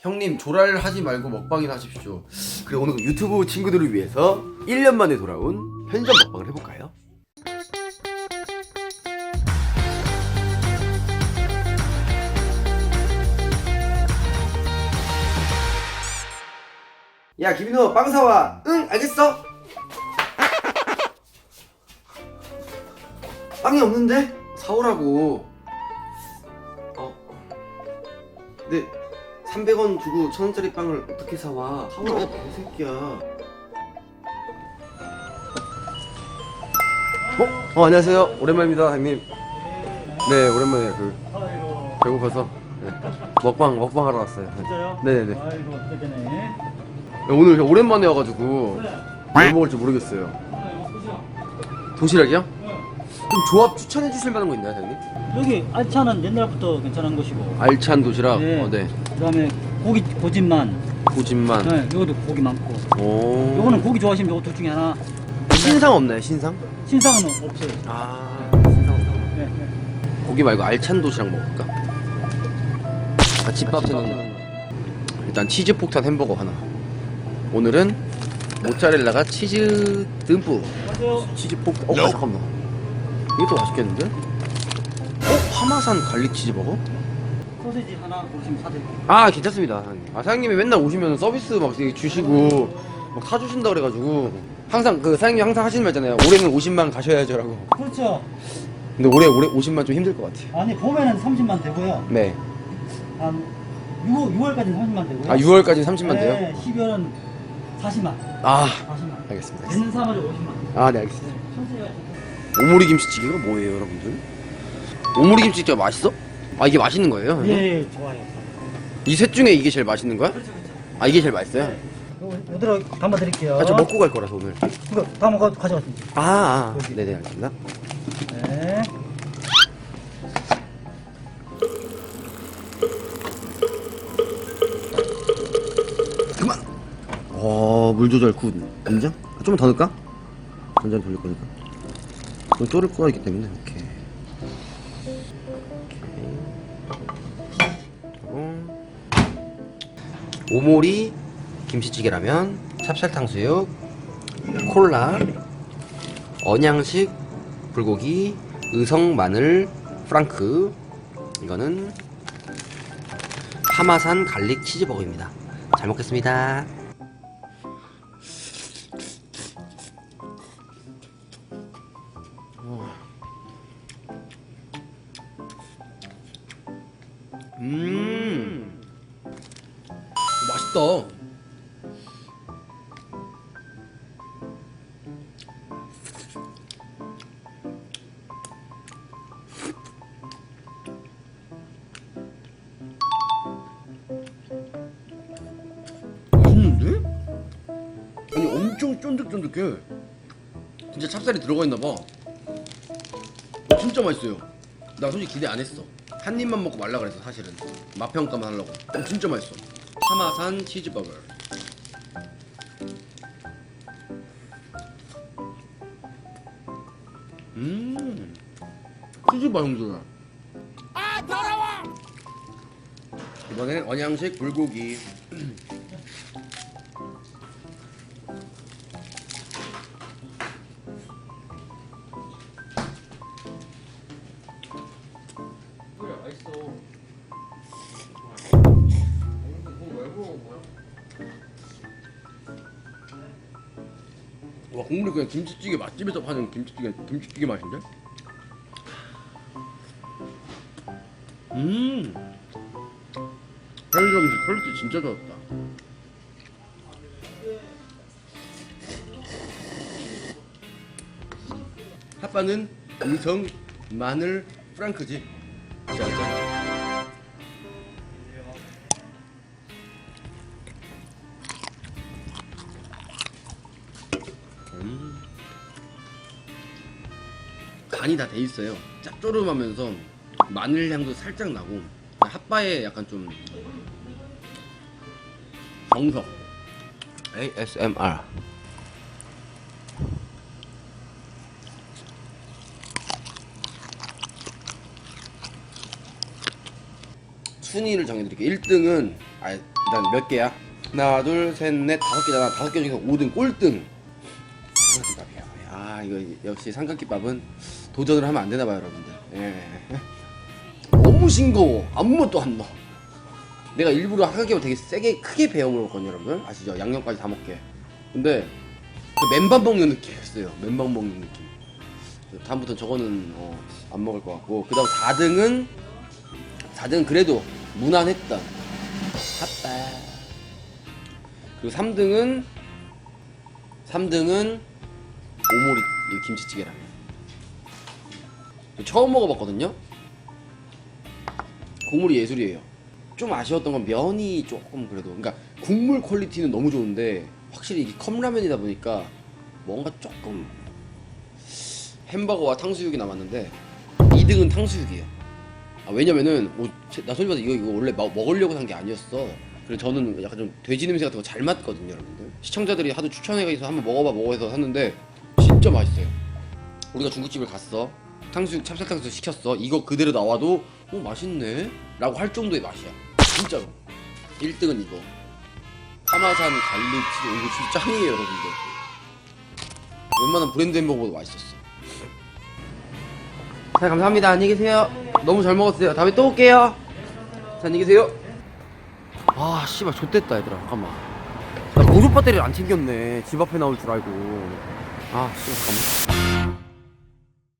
형님 조랄 하지 말고 먹방이나 하십시오. 그리고 오늘 유튜브 친구들을 위해서 1년 만에 돌아온 편의점 먹방을 해볼까요? 야 김인호 빵 사와. 응 알겠어. 빵이 없는데? 사오라고. 어. 네. 300원 주고 1000원짜리 빵을 어떻게 사와? 사오라 개새끼야. 어? 어 안녕하세요. 오랜만입니다, 형님. 네, 오랜만에 그 배고파서 네. 먹방 먹방 하러 왔어요. 네. 진짜요? 네네네. 아이고 어떡하네 오늘 오랜만에 와가지고 뭐 먹을지 모르겠어요. 도시락이요? 좀 조합 추천해 주실 만한 거 있나요, 형님? 여기 알차는 옛날부터 괜찮은 곳이고 알찬 도시락. 네. 어, 네. 그다음에 고기 고집만 고집만. 네, 요것도 고기 많고 오. 요거는 고기 좋아하시면 요거 둘 중에 하나 신상 없나요, 신상? 신상은 없어요 아, 신상 없어. 네, 네. 고기 말고 알찬 도시락 먹을까? 아, 집밥 생각나. 일단 치즈 폭탄 햄버거 하나. 오늘은 모짜렐라가 치즈 듬뿍. 안녕하세요 치즈 폭탄. 어, 잠깐만. 이것도 맛있겠는데? 어, 파마산 갈릭 치즈 버거? 소세지 하나 고르시면 사드릴게요 아, 괜찮습니다. 사장님. 아, 사장님이 맨날 오시면 서비스 막 되게 주시고 막 사주신다 그래가지고 항상 그 사장님 항상 하시는 말 있잖아요. 올해는 50만 가셔야죠 라고. 그렇죠 근데 올해 올해 50만 좀 힘들 것 같아요. 아니 봄에는 30만 되고요 네. 한 6월, 6월까지는 30만 되고요 아, 6월까지 30만 돼요? 네 12월은 40만 아, 40만 알겠습니다. 되는 사람은 50만 아, 네, 알겠습니다. 네, 천천히 가시죠 오모리 김치찌개가 뭐예요, 여러분들? 오모리 김치찌개가 맛있어? 아, 이게 맛있는 거예요? 예, 예 좋아요 이 셋 중에 이게 제일 맛있는 거야? 그렇죠 그렇죠 아, 이게 제일 맛있어요? 네. 요- 요대로 담아드릴게요 아, 저 먹고 갈 거라서 오늘. 이거 담아 가- 가져갔습니다 아, 아, 여기. 네네, 알겠습니다. 네. 그만! 어, 물 조절 굿. 인정? 아, 좀만 더 넣을까? 전장 돌릴 거니까. 이거 졸을 거가 있기 때문에. 오케이. 오모리 김치찌개라면 찹쌀탕수육 콜라 언양식 불고기 의성 마늘 프랑크 이거는 하마산 갈릭 치즈버거입니다 잘 먹겠습니다 음. 맛있다. 맛있는데? 아니 엄청 쫀득쫀득해. 진짜 찹쌀이 들어가 있나봐. 어, 진짜 맛있어요 나 솔직히 기대 안 했어. 한 입만 먹고 말라 그랬어 사실은. 맛평가만 하려고. 어, 진짜 맛있어. 하마산 치즈버거. 음. 치즈바 형들 아 더러워 이번엔 언양식 불고기 맛있어 와 국물이 그냥 김치찌개 맛집에서 파는 김치찌개 김치찌개 맛인데? 음! 편의점 음식 퀄리티 진짜 좋았다. 핫바는 의성 마늘 프랑크지 짜잔 음. 간이 다 돼 있어요. 짭조름하면서 마늘 향도 살짝 나고 핫바에 약간 좀 정석. ASMR. 순위를 정해드릴게요. 1등은 아 일단 몇 개야? 하나 둘셋넷 다섯 개잖아 다섯 개 중에서 5등 꼴등 삼각김밥이야 아 이거 역시 삼각김밥은 도전을 하면 안 되나 봐요 여러분들 예. 너무 싱거워 아무 맛도 안 나. 내가 일부러 삼각김밥 되게 세게 크게 베어 먹었거든요 여러분들 아시죠? 양념까지 다 먹게 근데 그 맨밥 먹는 느낌이었어요 맨밥 먹는 느낌 다음부터 저거는 어, 안 먹을 것 같고 그 다음 4등은 4등은 그래도 무난했다 핫바. 그리고 3등은 3등은 오모리 이 김치찌개랑. 처음 먹어봤거든요? 국물이 예술이에요. 좀 아쉬웠던 건 면이 조금 그래도 그러니까 국물 퀄리티는 너무 좋은데 확실히 이게 컵라면이다 보니까 뭔가 조금 햄버거와 탕수육이 남았는데 2등은 탕수육이에요 아, 왜냐면은 뭐, 제- 나 솔직히 이거, 이거 원래 먹- 먹으려고 산 게 아니었어. 그래서 저는 약간 좀 돼지 냄새 같은 거잘 맡거든요 여러분들. 시청자들이 하도 추천해서 한번 먹어봐 먹어 해서 샀는데 진짜 맛있어요. 우리가 중국집을 갔어. 탕수육 찹쌀탕수육 시켰어. 이거 그대로 나와도 어 맛있네? 라고 할 정도의 맛이야. 진짜로. 1등은 이거. 파마산 갈릭 치즈 이거 진짜 짱이에요 여러분들. 웬만한 브랜드 햄버거보다 맛있었어. 자 감사합니다. 안녕히 계세요 너무 잘 먹었어요. 다음에 또 올게요. 자 안녕히 계세요. 아 씨발 좆됐다 얘들아. 잠깐만. 나 보조 배터리를 안 챙겼네. 집 앞에 나올 줄 알고. 아 씨발 잠깐만